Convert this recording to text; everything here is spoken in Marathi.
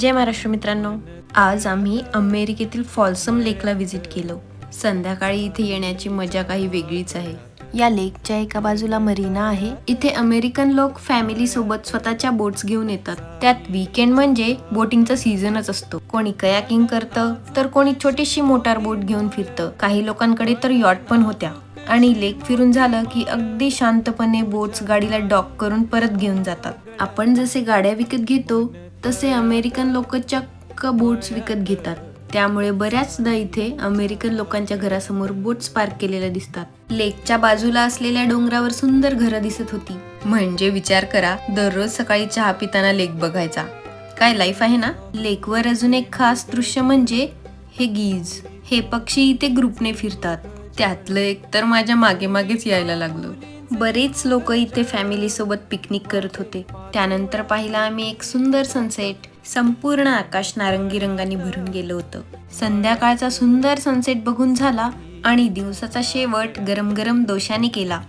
जय महाराष्ट्र मित्रांनो. आज आम्ही अमेरिकेतील फॉल्सम लेकला व्हिजिट केलो. संध्याकाळी इथे येण्याची मजा काही वेगळीच आहे. या लेकच्या एका बाजूला मरीना आहे. इथे अमेरिकन लोक फॅमिली सोबत स्वतःच्या बोट्स घेऊन येतात. त्यात वीकेंड म्हणजे बोटिंगचा सीझनच असतो. कोणी कयाकिंग करतं तर कोणी छोटीशी मोटार बोट घेऊन फिरतं. काही लोकांकडे तर यॉट पण होत्या. आणि लेक फिरून झालं की अगदी शांतपणे बोट्स गाडीला डॉक करून परत घेऊन जातात. आपण जसे गाड्या विकत घेतो तसे अमेरिकन लोक चक्क बोट्स विकत घेतात. त्यामुळे बऱ्याचदा इथे अमेरिकन लोकांच्या घरासमोर बोट्स पार्क केलेल्या दिसतात. लेकच्या बाजूला असलेल्या डोंगरावर सुंदर घरं दिसत होती. म्हणजे विचार करा दररोज सकाळी चहा पिताना लेक बघायचा. काय लाईफ आहे ना? लेकवर अजून एक खास दृश्य म्हणजे हे गीज हे पक्षी इथे ग्रुपने फिरतात. त्यातलं एक तर माझ्या मागे मागेच यायला लागलो. बरेच लोक इथे फॅमिलीसोबत पिकनिक करत होते. त्यानंतर पाहिला आम्ही एक सुंदर सनसेट संपूर्ण आकाश नारंगी रंगाने भरून गेलं होतं. संध्याकाळचा सुंदर सनसेट बघून झाला आणि दिवसाचा शेवट गरम गरम दोशाने केला.